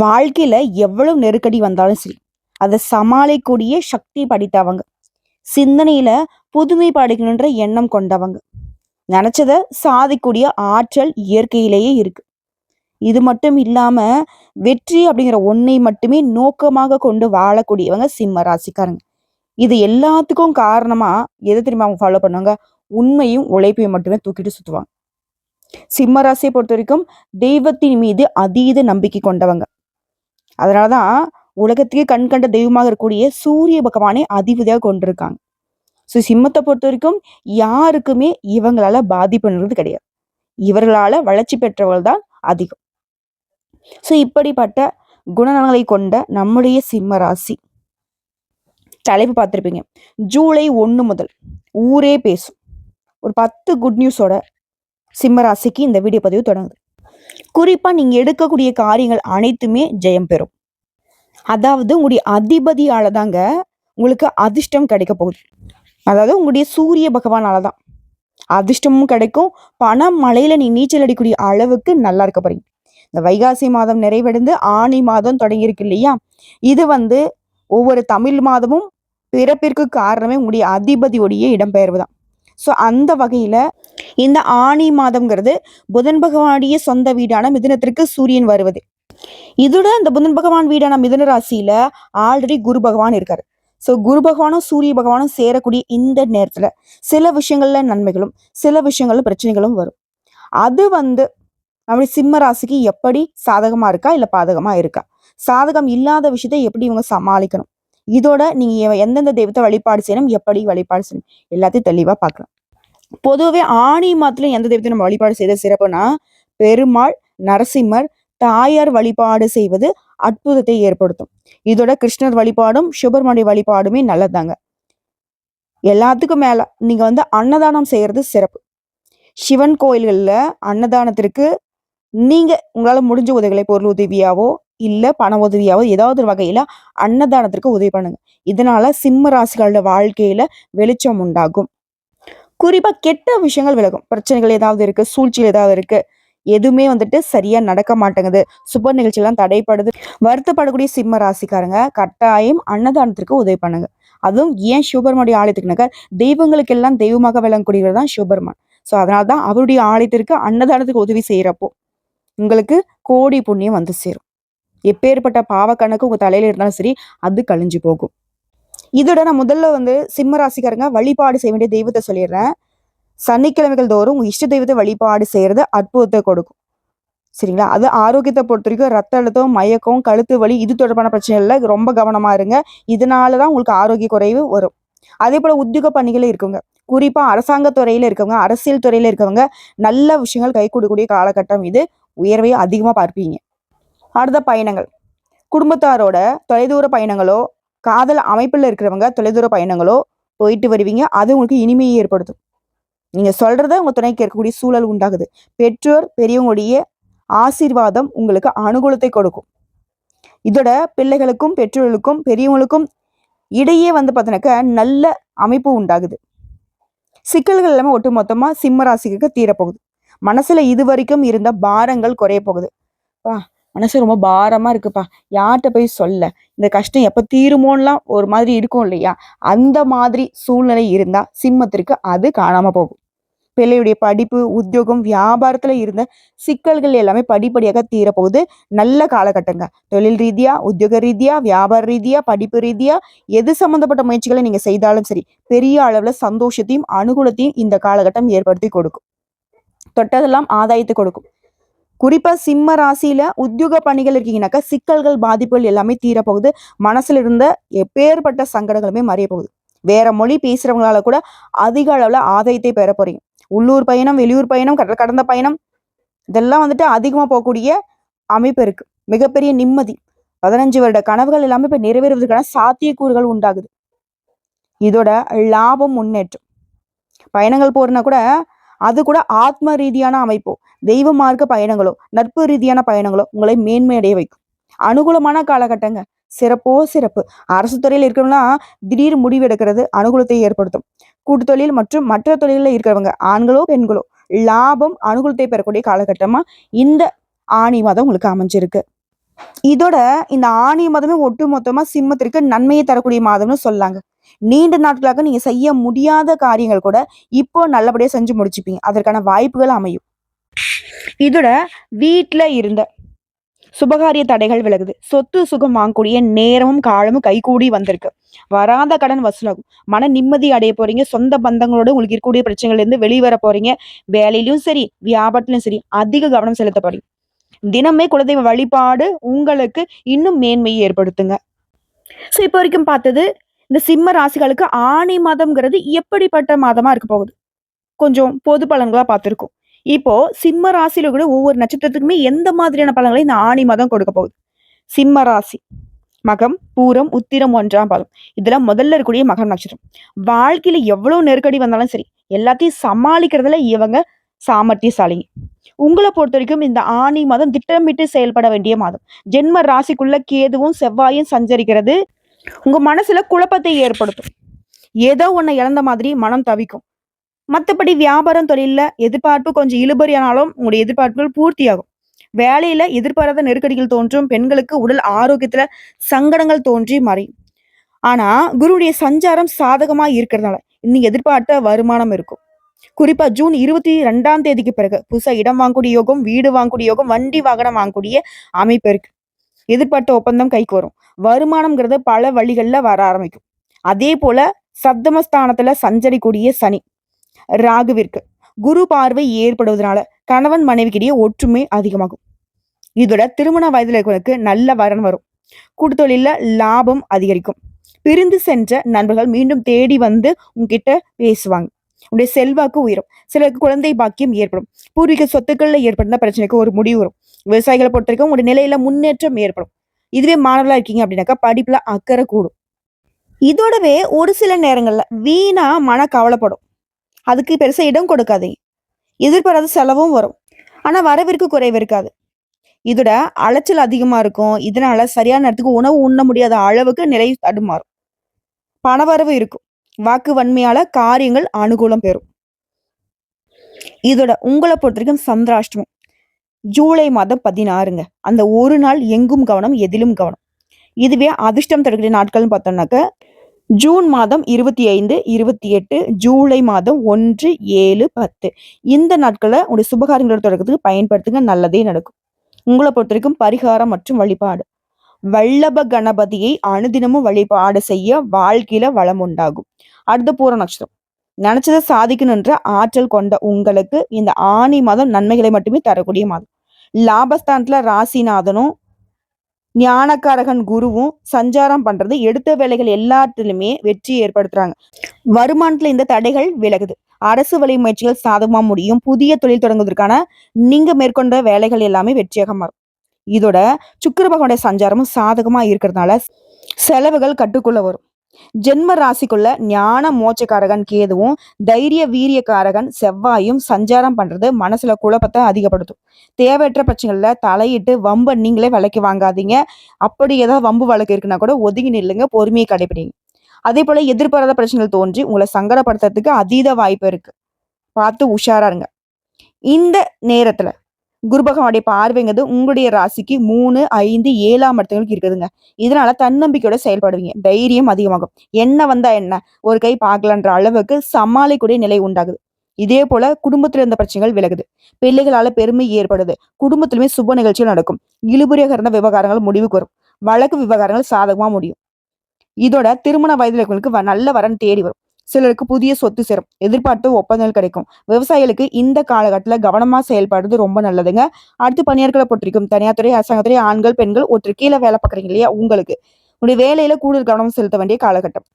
வாழ்க்கையில் எவ்வளவு நெருக்கடி வந்தாலும் சரி அதை சமாளிக்கூடிய சக்தி படித்தவங்க. சிந்தனையில் புதுமை படைக்கணுன்ற எண்ணம் கொண்டவங்க. நினச்சதை சாதிக்கூடிய ஆற்றல் இயற்கையிலேயே இருக்கு. இது மட்டும் இல்லாமல் வெற்றி அப்படிங்கிற ஒன்றை மட்டுமே நோக்கமாக கொண்டு வாழக்கூடியவங்க சிம்ம ராசிக்காரங்க. இது எல்லாத்துக்கும் காரணமாக எதை தெரியுமா அவங்க ஃபாலோ பண்ணுவாங்க? உண்மையும் உழைப்பையும் மட்டுமே தூக்கிட்டு சுற்றுவாங்க சிம்ம ராசியை பொறுத்த வரைக்கும் தெய்வத்தின் மீது அதீத நம்பிக்கை கொண்டவங்க. அதனாலதான் உலகத்துக்கே கண் கண்ட தெய்வமாக இருக்கக்கூடிய சூரிய பகவானை அதிபதியாக கொண்டிருக்காங்க. ஸோ சிம்மத்தை பொறுத்த வரைக்கும் யாருக்குமே இவங்களால பாதிப்புன்றது கிடையாது. இவர்களால வளர்ச்சி பெற்றவர்கள் தான் அதிகம். ஸோ இப்படிப்பட்ட குணநலங்களை கொண்ட நம்முடைய சிம்ம ராசி. தலைப்பு பார்த்துருப்பீங்க. ஜூலை ஒன்று முதல் ஊரே பேசும். ஒரு பத்து குட் நியூஸோட சிம்ம ராசிக்கு இந்த வீடியோ பதிவு தொடங்குது. குறிப்பா நீங்க எடுக்கக்கூடிய காரியங்கள் அனைத்துமே ஜெயம் பெறும். அதாவது உங்களுடைய அதிபதியால தாங்க உங்களுக்கு அதிர்ஷ்டம் கிடைக்க போகுது. அதாவது உங்களுடைய சூரிய பகவானால தான் அதிர்ஷ்டமும் கிடைக்கும். பணம் மழையில நீ நீச்சல் அடிக்கக்கூடிய அளவுக்கு நல்லா இருக்க போறீங்க. இந்த வைகாசி மாதம் நிறைவடைந்து ஆணி மாதம் தொடங்கியிருக்கு இல்லையா? இது வந்து ஒவ்வொரு தமிழ் மாதமும் பிறப்பிற்கு காரணமே உங்களுடைய அதிபதியுடைய இடம்பெயர்வு தான் ஸோ அந்த வகையில இந்த ஆணி மாதம்ங்கிறது புதன் பகவானுடைய சொந்த வீடான மிதுனத்திற்கு சூரியன் வருவது. இதோட இந்த புதன் பகவான் வீடான மிதுன ராசியில ஆல்ரெடி குரு பகவான் இருக்காரு. ஸோ குரு பகவானும் சூரிய பகவானும் சேரக்கூடிய இந்த நேரத்துல சில விஷயங்கள்ல நன்மைகளும் சில விஷயங்கள்ல பிரச்சனைகளும் வரும். அது வந்து நம்முடைய சிம்ம ராசிக்கு எப்படி சாதகமா இருக்கா இல்ல பாதகமா இருக்கா? சாதகம் இல்லாத விஷயத்தை எப்படி இவங்க சமாளிக்கணும்? இதோட நீங்க எந்தெந்த தெய்வத்தை வழிபாடு செய்யணும் எப்படி வழிபாடு செய்யணும் எல்லாத்தையும் தெளிவா பார்க்கலாம் பொதுவே ஆணி மாதத்துல எந்த தெய்வத்தையும் நம்ம வழிபாடு செய்த சிறப்புனா பெருமாள் நரசிம்மர் தாயார் வழிபாடு செய்வது அற்புதத்தை ஏற்படுத்தும். இதோட கிருஷ்ணர் வழிபாடும் சுப்பிரமணிய வழிபாடுமே நல்லதாங்க எல்லாத்துக்கும் மேல நீங்க வந்து அன்னதானம் செய்யறது சிறப்பு. சிவன் கோயில்கள்ல அன்னதானத்திற்கு நீங்க உங்களால முடிஞ்ச உதவிகளை பொருள் உதவியாவோ இல்ல பண உதவியாவோ ஏதாவது ஒரு வகையில அன்னதானத்திற்கு உதவி பண்ணுங்க. இதனால சிம்ம ராசிகளோட வாழ்க்கையில வெளிச்சம் உண்டாகும். குறிப்பாக கெட்ட விஷயங்கள் விலகும். பிரச்சனைகள் ஏதாவது இருக்கு சூழ்ச்சிகள் ஏதாவது இருக்கு எதுவுமே வந்துட்டு சரியா நடக்க மாட்டேங்குது. சுப நிகழ்ச்சியெல்லாம் தடைப்படுது. வருத்தப்படக்கூடிய சிம்ம ராசிக்காரங்க கட்டாயம் அன்னதானத்திற்கு உதவி பண்ணுங்க. அதுவும் ஏன் சிவபெருமானுடைய ஆலயத்துக்குனாக்க தெய்வங்களுக்கெல்லாம் தெய்வமாக விளங்கக்கூடியவர் தான் சிவபெருமான். ஸோ அதனால தான் அவருடைய ஆலயத்திற்கு அன்னதானத்துக்கு உதவி செய்கிறப்போ உங்களுக்கு கோடி புண்ணியம் வந்து சேரும். எப்பேற்பட்ட பாவக்கணக்கு உங்கள் தலையில் இருந்தாலும் சரி அது கழிஞ்சு போகும். இதோட நான் முதல்ல வந்து சிம்ம ராசிக்காரங்க வழிபாடு செய்ய வேண்டிய தெய்வத்தை சொல்லிடுறேன். சனிக்கிழமைகள் தோறும் உங்க இஷ்ட தெய்வத்தை வழிபாடு செய்யறது அற்புதத்தை கொடுக்கும். சரிங்களா? அது ஆரோக்கியத்தை பொறுத்த வரைக்கும் ரத்த அழுத்தம் மயக்கம் கழுத்து வலி இது தொடர்பான பிரச்சனைகள்ல ரொம்ப கவனமா இருங்க. இதனாலதான் உங்களுக்கு ஆரோக்கிய குறைவு வரும். அதே போல உத்தியோக பணிகளும் இருக்குங்க குறிப்பா அரசாங்க துறையில இருக்கவங்க அரசியல் துறையில இருக்கவங்க நல்ல விஷயங்கள் கை கொடுக்கக்கூடிய காலகட்டம் இது. உயர்வையை அதிகமா பார்ப்பீங்க. அடுத்த பயணங்கள். குடும்பத்தாரோட தொலைதூர பயணங்களோ காதல் அமைப்பில் இருக்கிறவங்க தொலைதூர பயணங்களோ போயிட்டு வருவீங்க. அது உங்களுக்கு இனிமையை ஏற்படுத்தும். நீங்கள் சொல்கிறத உங்கள் துணைக்கு இருக்கக்கூடிய சூழல் உண்டாகுது. பெற்றோர் பெரியவங்களுடைய ஆசீர்வாதம் உங்களுக்கு அனுகூலத்தை கொடுக்கும். இதோட பிள்ளைகளுக்கும் பெற்றோர்களுக்கும் பெரியவங்களுக்கும் இடையே வந்து பார்த்தீங்கன்னாக்க நல்ல அமைப்பு உண்டாகுது. சிக்கல்கள் எல்லாமே ஒட்டு மொத்தமாக சிம்ம ராசிக்கு தீரப்போகுது. மனசில் இது வரைக்கும் இருந்த பாரங்கள் குறைய போகுது வா மனசு ரொம்ப பாரமாக இருக்குப்பா. யார்கிட்ட போய் சொல்ல? இந்த கஷ்டம் எப்போ தீருமோன்னெலாம் ஒரு மாதிரி இருக்கும் இல்லையா? அந்த மாதிரி சூழ்நிலை இருந்தால் சிம்மத்திற்கு அது காணாமல் போகும். பிள்ளையுடைய படிப்பு உத்தியோகம் வியாபாரத்தில் இருந்த சிக்கல்கள் எல்லாமே படிப்படியாக தீரப்போகுது. நல்ல காலகட்டங்க. தொழில் ரீதியாக உத்தியோக ரீதியாக வியாபார ரீதியாக படிப்பு ரீதியாக எது சம்மந்தப்பட்ட முயற்சிகளை நீங்கள் செய்தாலும் சரி பெரிய அளவில் சந்தோஷத்தையும் அனுகூலத்தையும் இந்த காலகட்டம் ஏற்படுத்தி கொடுக்கும். தொட்டதெல்லாம் ஆதாயத்தை கொடுக்கும். குறிப்பா சிம்ம ராசியில உத்தியோக பணிகள் இருக்கீங்கன்னாக்கா சிக்கல்கள் பாதிப்புகள் எல்லாமே தீரப்போகுது. மனசுல இருந்த எப்பேற்பட்ட சங்கடங்களுமே மறைய போகுது. வேற மொழி பேசுறவங்களால கூட அதிக அளவுல ஆதாயத்தை பெற போறீங்க. உள்ளூர் பயணம் வெளியூர் பயணம் கடல் கடந்த பயணம் இதெல்லாம் வந்துட்டு அதிகமா போகக்கூடிய அமைப்பு இருக்கு. மிகப்பெரிய நிம்மதி. பதினஞ்சு வருட கனவுகள் எல்லாமே இப்ப நிறைவேறுவதற்கான சாத்தியக்கூறுகள் உண்டாகுது. இதோட லாபம் முன்னேற்றம். பயணங்கள் போறனா கூட அது கூட ஆத்ம ரீதியான அமைப்போ தெய்வ மார்க்க பயணங்களோ நட்பு ரீதியான பயணங்களோ உங்களை மேன்மையடைய வைக்கும். அனுகூலமான காலகட்டங்க. சிறப்போ சிறப்பு. அரசு துறையில் இருக்கிறவங்களாம் திடீர் முடிவு எடுக்கிறது அனுகூலத்தை ஏற்படுத்தும். கூட்டு தொழில் மற்றும் மற்ற தொழிலில் இருக்கிறவங்க ஆண்களோ பெண்களோ லாபம் அனுகூலத்தை பெறக்கூடிய காலகட்டமா இந்த ஆணி மாதம் உங்களுக்கு அமைஞ்சிருக்கு. இதோட இந்த ஆணி மாதமே ஒட்டு மொத்தமா சிம்மத்திற்கு நன்மையை தரக்கூடிய மாதம்னு சொல்லாங்க. நீண்ட நாட்களாக நீங்க செய்ய முடியாத காரியங்கள் கூட இப்போ நல்லபடியா செஞ்சு முடிச்சுப்பீங்க. அதற்கான வாய்ப்புகள் அமையும். இதோட வீட்டுல இருந்த சுபகாரிய தடைகள் விலகுது. சொத்து சுகம் வாங்கக்கூடிய நேரமும் காலமும் கைகூடி வந்திருக்கு. வராத கடன் வசூலாகும். மன நிம்மதி அடைய போறீங்க. சொந்த பந்தங்களோட உங்களுக்கு இருக்கக்கூடிய பிரச்சனைகள்ல இருந்து வெளிவர போறீங்க. வேலையிலும் சரி வியாபாரத்திலும் சரி அதிக கவனம் செலுத்த போறீங்க. தினமே குலதெய்வ வழிபாடு உங்களுக்கு இன்னும் மேன்மையை ஏற்படுத்துங்க. ஸோ இப்போ வரைக்கும் பார்த்தது இந்த சிம்ம ராசிகளுக்கு ஆணி மாதம்ங்கிறது எப்படிப்பட்ட மாதமா இருக்க போகுது? கொஞ்சம் பொது பலன்களா பார்த்துருக்கோம். இப்போ சிம்ம ராசியில கூட ஒவ்வொரு நட்சத்திரத்துக்குமே எந்த மாதிரியான பலன்களை இந்த ஆணி மாதம் கொடுக்க போகுது? சிம்ம ராசி மகம் பூரம் உத்திரம் ஒன்றாம் பாதம். இதெல்லாம் முதல்ல இருக்கக்கூடிய மகம் நட்சத்திரம். வாழ்க்கையில எவ்வளவு நெருக்கடி வந்தாலும் சரி எல்லாத்தையும் சமாளிக்கிறதுல இவங்க சாமர்த்தியசாலிங்க உங்களை பொறுத்த வரைக்கும் இந்த ஆணி மாதம் திட்டமிட்டு செயல்பட வேண்டிய மாதம். ஜென்ம ராசிக்குள்ள கேதுவும் செவ்வாயும் சஞ்சரிக்கிறது. உங்க மனசுல குழப்பத்தை ஏற்படுத்தும். ஏதோ ஒன்னை இழந்த மாதிரி மனம் தவிக்கும். மற்றபடி வியாபாரம் தொழில்ல எதிர்பார்ப்பு கொஞ்சம் இழுபறியானாலும் உங்களுடைய எதிர்பார்ப்புகள் பூர்த்தியாகும். வேலையில எதிர்பாராத நெருக்கடிகள் தோன்றும். பெண்களுக்கு உடல் ஆரோக்கியத்துல சங்கடங்கள் தோன்றி மறையும். ஆனா குருவுடைய சஞ்சாரம் சாதகமா இருக்கிறதுனால இன்னும் எதிர்பார்த்த வருமானம் இருக்கும். குறிப்பா ஜூன் இருபத்தி ரெண்டாம் தேதிக்கு பிறகு புதுசா இடம் வாங்கக்கூடிய யோகம் வீடு வாங்கக்கூடிய யோகம் வண்டி வாகனம் வாங்கக்கூடிய அமைப்பு இருக்கு. எதிர்பார்த்த ஒப்பந்தம் கைக்கு வரும். வருமானம்ங்கிறது பல வழிகள்ல வர ஆரம்பிக்கும். அதே போல சப்தமஸ்தானத்துல சஞ்சரிக்கூடிய சனி ராகுவிற்கு குரு பார்வை ஏற்படுவதனால கணவன் மனைவிக்கிடையே ஒற்றுமை அதிகமாகும். இதோட திருமண வயதில் இருக்கிறவனுக்கு நல்ல வரன் வரும். கூட்டுத்தொழில லாபம் அதிகரிக்கும். பிரிந்து சென்ற நண்பர்கள் மீண்டும் தேடி வந்து உங்ககிட்ட பேசுவாங்க. உடைய செல்வாக்கு உயரும். சிலருக்கு குழந்தை பாக்கியம் ஏற்படும். பூர்வீக சொத்துக்கள்ல ஏற்படுத்த பிரச்சனைக்கு ஒரு முடிவு வரும். விவசாயிகளை பொறுத்த வரைக்கும் உங்களுடைய நிலையில முன்னேற்றம் ஏற்படும். இதுவே மாணவர்களா இருக்கீங்க அப்படின்னாக்கா படிப்புல அக்கறை கூடும். இதோடவே ஒரு சில நேரங்கள்ல வீணா மன கவலைப்படும். அதுக்கு பெருசா இடம் கொடுக்காதீங்க. எதிர்பாராத செலவும் வரும். ஆனா வரவிற்கு குறைவு இருக்காது. இதோட அலைச்சல் அதிகமா இருக்கும். இதனால சரியான நேரத்துக்கு உணவு உண்ண முடியாத அளவுக்கு நிலை தடுமாறும். பணவரவு இருக்கும். வாக்கு வன்மையால காரியங்கள் அனுகூலம் பெறும். இதோட உங்களை பொறுத்த வரைக்கும் சந்திராஷ்டமம். ஜூலை மாதம் பதினாறுங்க. அந்த ஒரு நாள் எங்கும் கவனம் எதிலும் கவனம். இதுவே அதிர்ஷ்டம் தடுக்கிற நாட்கள்னு பார்த்தோம்னாக்க ஜூன் மாதம் இருபத்தி ஐந்து இருபத்தி எட்டு ஜூலை மாதம் ஒன்று ஏழு பத்து. இந்த நாட்களை உங்களுடைய சுபகாரியங்களோட தொடக்கத்துக்கு பயன்படுத்துங்க நல்லதே நடக்கும். உங்களை பொறுத்த வரைக்கும் பரிகாரம் மற்றும் வழிபாடு. வல்லப கணபதியை அனுதினமும் வழிபாடு செய்ய வாழ்க்கையில வளம் உண்டாகும். அடுத்த பூர நட்சத்திரம். நினைச்சதை சாதிக்கணுன்ற ஆற்றல் கொண்ட உங்களுக்கு இந்த ஆணி மாதம் நன்மைகளை மட்டுமே தரக்கூடிய மாதம். லாபஸ்தானத்துல ராசிநாதனும் ஞானக்காரகன் குருவும் சஞ்சாரம் பண்றது எடுத்த வேலைகள் எல்லாத்திலுமே வெற்றி ஏற்படுத்துறாங்க. வருமானத்துல இந்த தடைகள் விலகுது. அரசு வழி முயற்சிகள் சாதகமா முடியும். புதிய தொழில் தொடங்குவதற்கான நீங்க மேற்கொண்ட வேலைகள் எல்லாமே வெற்றியாக மாறும். இதோட சுக்கர பகவானுடைய சஞ்சாரமும் சாதகமாக இருக்கிறதுனால செலவுகள் கட்டுக்குள்ள வரும். ஜென்ம ராசிக்குள்ள ஞான மோச்சக்காரகன் கேதுவும் தைரிய வீரியக்காரகன் செவ்வாயும் சஞ்சாரம் பண்றது மனசுல குழப்பத்தை அதிகப்படுத்தும். தேவையற்ற பிரச்சனைகள்ல தலையிட்டு வம்ப நீங்களே விலைக்கு வாங்காதீங்க. அப்படி ஏதாவது வம்பு வழக்கு இருக்குன்னா கூட ஒதுங்கி நில்லுங்க பொறுமையை கடைபிடிங்க. அதே போல எதிர்பாராத பிரச்சனைகள் தோன்றி உங்களை சங்கடப்படுத்துறதுக்கு அதீத வாய்ப்பு இருக்கு. பார்த்து உஷாரா இருங்க. இந்த நேரத்துல குரு பகவானுடைய பார்வைங்கிறது உங்களுடைய ராசிக்கு மூணு ஐந்து ஏழாம் இடத்துகளுக்கு இருக்குதுங்க. இதனால தன்னம்பிக்கையோட செயல்படுவீங்க. தைரியம் அதிகமாகும். என்ன வந்தா என்ன? ஒரு கை பார்க்கலன்ற அளவுக்கு சமாளிக்கூடிய நிலை உண்டாகுது. இதே போல குடும்பத்துல இருந்த பிரச்சனைகள் விலகுது. பிள்ளைகளால பெருமை ஏற்படுது. குடும்பத்திலுமே சுப நிகழ்ச்சிகள் நடக்கும். இழுபறியாக இருந்த விவகாரங்கள் முடிவுக்கு வரும். வழக்கு விவகாரங்கள் சாதகமா முடியும். இதோட திருமண வயதுல வ- நல்ல வரன் தேடி வரும். சிலருக்கு புதிய சொத்து சேரும். எதிர்பார்த்து ஒப்பந்தங்கள் கிடைக்கும். விவசாயிகளுக்கு இந்த காலகட்டத்துல கவனமா செயல்படுறது ரொம்ப நல்லதுங்க. அடுத்து பணியாட்களை பொறுத்திருக்கும் தனியார் துறை அரசாங்கத்துறை ஆண்கள் பெண்கள் ஒருத்தர் கீழே வேலை பார்க்குறீங்க இல்லையா? உங்களுக்கு. உங்களுடைய வேலையில கூடுதல் கவனம் செலுத்த வேண்டிய காலகட்டம்.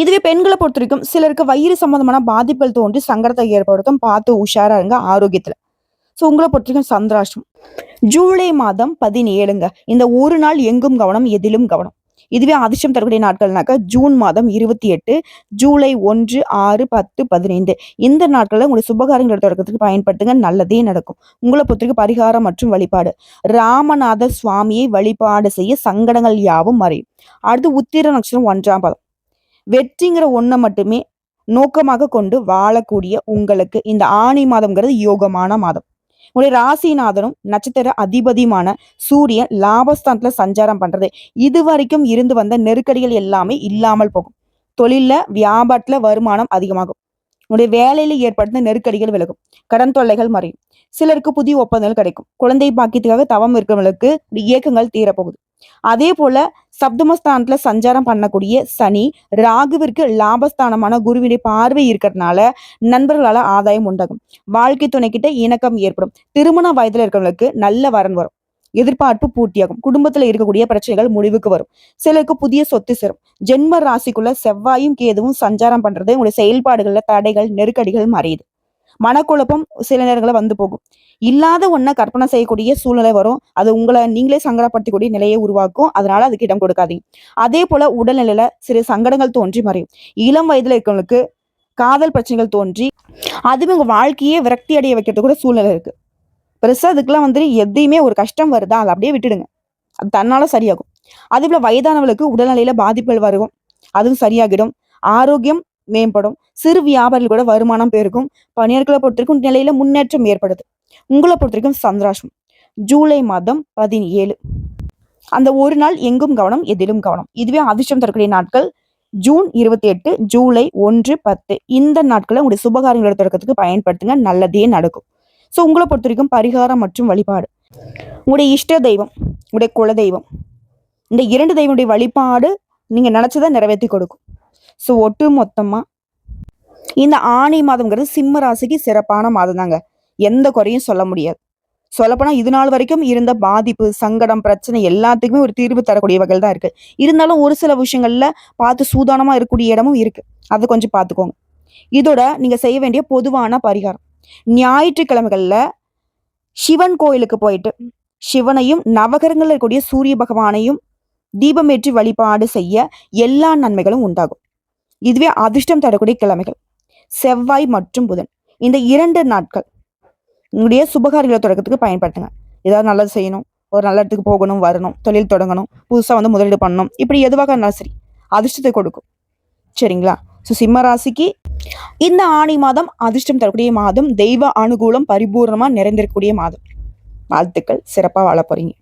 இதுவே பெண்களை பொறுத்த வரைக்கும் சிலருக்கு வயிறு சம்பந்தமான பாதிப்புகள் தோன்றி சங்கடத்தை ஏற்படுத்தும். பார்த்து உஷாரா இருங்க ஆரோக்கியத்துல. ஸோ உங்களை பொறுத்த வரைக்கும் சந்திராஷ்டம் ஜூலை மாதம் பதினேழுங்க. இந்த ஒரு நாள் எங்கும் கவனம் எதிலும் கவனம். இதுவே அதிர்ஷ்டம் தரக்கூடிய நாட்கள்னாக்க ஜூன் மாதம் இருபத்தி எட்டு ஜூலை ஒன்று ஆறு பத்து பதினைந்து. இந்த நாட்களில் உங்களுடைய சுபகாரியங்கள் தொடக்கத்துக்கு பயன்படுத்துங்க நல்லதே நடக்கும். உங்களை பொறுத்தவரைக்கும் பரிகாரம் மற்றும் வழிபாடு. ராமநாத சுவாமியை வழிபாடு செய்ய சங்கடங்கள் யாவும் மறையும். அடுத்து உத்திர நட்சத்திரம் ஒன்றாம் பதம். வெற்றிங்கிற ஒன்றை மட்டுமே நோக்கமாக கொண்டு வாழக்கூடிய உங்களுக்கு இந்த ஆணி மாதம்ங்கிறது யோகமான மாதம். உங்களுடைய ராசிநாதனும் நட்சத்திர அதிபதியுமான சூரியன் லாபஸ்தானத்துல சஞ்சாரம் பண்றது. இது வரைக்கும் இருந்து வந்த நெருக்கடிகள் எல்லாமே இல்லாமல் போகும். தொழில்ல வியாபாரத்துல வருமானம் அதிகமாகும். உங்களுடைய வேலையில ஏற்படுத்த நெருக்கடிகள் விலகும். கடன் தொல்லைகள் மறையும். சிலருக்கு புதிய ஒப்பந்தங்கள் கிடைக்கும். குழந்தை பாக்கியத்துக்காக தவம் இருக்கிறவங்களுக்கு இயக்கங்கள் தீரப்போகுது. அதே போல சப்தமஸ்தானத்துல சஞ்சாரம் பண்ணக்கூடிய சனி ராகுவிற்கு லாபஸ்தானமான குருவினுடைய பார்வை இருக்கிறதுனால நண்பர்களால ஆதாயம் உண்டாகும். வாழ்க்கை துணை கிட்ட இணக்கம் ஏற்படும். திருமண வயதுல இருக்கிறவங்களுக்கு நல்ல வரன் வரும். எதிர்பார்ப்பு பூர்த்தியாகும். குடும்பத்துல இருக்கக்கூடிய பிரச்சனைகள் முடிவுக்கு வரும். சிலருக்கு புதிய சொத்து சேரும். ஜென்ம ராசிக்குள்ள செவ்வாயும் கேதுவும் சஞ்சாரம் பண்றது உங்களுடைய செயல்பாடுகள்ல தடைகள் நெருக்கடிகள் மறையுது. மனக்குழப்பம் சில நேரங்களில் வந்து போகும். இல்லாத ஒன்றை கற்பனை செய்யக்கூடிய சூழ்நிலை வரும். அது உங்களை நீங்களே சங்கடப்படுத்தக்கூடிய நிலையை உருவாக்கும். அதனால அதுக்கு இடம் கொடுக்காதீங்க. அதே போல உடல்நிலையில சிறு சங்கடங்கள் தோன்றி மறையும். இளம் வயதுல இருக்கிறவங்களுக்கு காதல் பிரச்சனைகள் தோன்றி அதுவும் உங்க வாழ்க்கையே விரக்தி அடைய வைக்கிறது கூட சூழ்நிலை இருக்கு. பெருசா அதுக்கெல்லாம் வந்து எதையுமே ஒரு கஷ்டம் வருதா அதை அப்படியே விட்டுடுங்க. அது தன்னால சரியாகும். அதே போல வயதானவர்களுக்கு உடல்நிலையில பாதிப்புகள் வரும். அதுவும் சரியாகிடும். ஆரோக்கியம் மேம்படும். சிறு வியாபாரிகள் கூட வருமானம் பெருகும். பணியாளர்களை பொறுத்தவரைக்கும் நிலையில முன்னேற்றம் ஏற்படுது. உங்களை பொறுத்திருக்கும் சந்திராசம் ஜூலை மாதம் பதினேழு. அந்த ஒரு நாள் எங்கும் கவனம் எதிலும் கவனம். இதுவே அதிர்ஷ்டம் தரக்கூடிய நாட்கள். ஜூன் இருபத்தி எட்டு ஜூலை ஒன்று பத்து. இந்த நாட்களை உங்களுடைய சுபகாரியங்களோட தொடக்கத்துக்கு பயன்படுத்துங்க. நல்லதே நடக்கும். ஸோ உங்களை பொறுத்த வரைக்கும் பரிகாரம் மற்றும் வழிபாடு. உங்களுடைய இஷ்ட தெய்வம் உங்களுடைய குல தெய்வம். இந்த இரண்டு தெய்வனுடைய வழிபாடு நீங்கள் நினச்சதை நிறைவேற்றி கொடுக்கும். ஸோ ஒட்டு மொத்தமாக இந்த ஆணி மாதம்ங்கிறது சிம்ம ராசிக்கு சிறப்பான மாதம் தாங்க எந்த குறையும் சொல்ல முடியாது. சொல்லப்போனால் இது நாள் வரைக்கும் இருந்த பாதிப்பு சங்கடம் பிரச்சனை எல்லாத்துக்குமே ஒரு தீர்வு தரக்கூடிய வகையில் தான் இருக்குது இருந்தாலும் ஒரு சில விஷயங்களில் பார்த்து சூதானமாக இருக்கக்கூடிய இடமும் இருக்குது அதை கொஞ்சம் பார்த்துக்கோங்க. இதோட நீங்கள் செய்ய வேண்டிய பொதுவான பரிகாரம். ஞாயிற்றுக்கிழமைகளில் சிவன் கோயிலுக்கு போயிட்டு சிவனையும் நவகரங்களில் இருக்கக்கூடிய சூரிய பகவானையும் தீபமேற்றி வழிபாடு செய்ய எல்லா நன்மைகளும் உண்டாகும். இதுவே அதிர்ஷ்டம் தரக்கூடிய கிழமைகள். செவ்வாய் மற்றும் புதன். இந்த இரண்டு நாட்கள் உங்களுடைய சுபகாரிகளை தொடக்கத்துக்கு பயன்படுத்துங்க. ஏதாவது நல்லது செய்யணும் ஒரு நல்ல இடத்துக்கு போகணும் வரணும் தொழில் தொடங்கணும் புதுசாக வந்து முதலீடு பண்ணணும் இப்படி எதுவாக இருந்தாலும் சரி அதிர்ஷ்டத்தை கொடுக்கும். சரிங்களா? ஸோ சிம்ம ராசிக்கு இந்த ஆணி மாதம் அதிர்ஷ்டம் தரக்கூடிய மாதம் தெய்வ அனுகூலம் பரிபூர்ணமாக நிறைந்திருக்கக்கூடிய மாதம். வாழ்த்துக்கள். சிறப்பாக வாழ போறீங்க.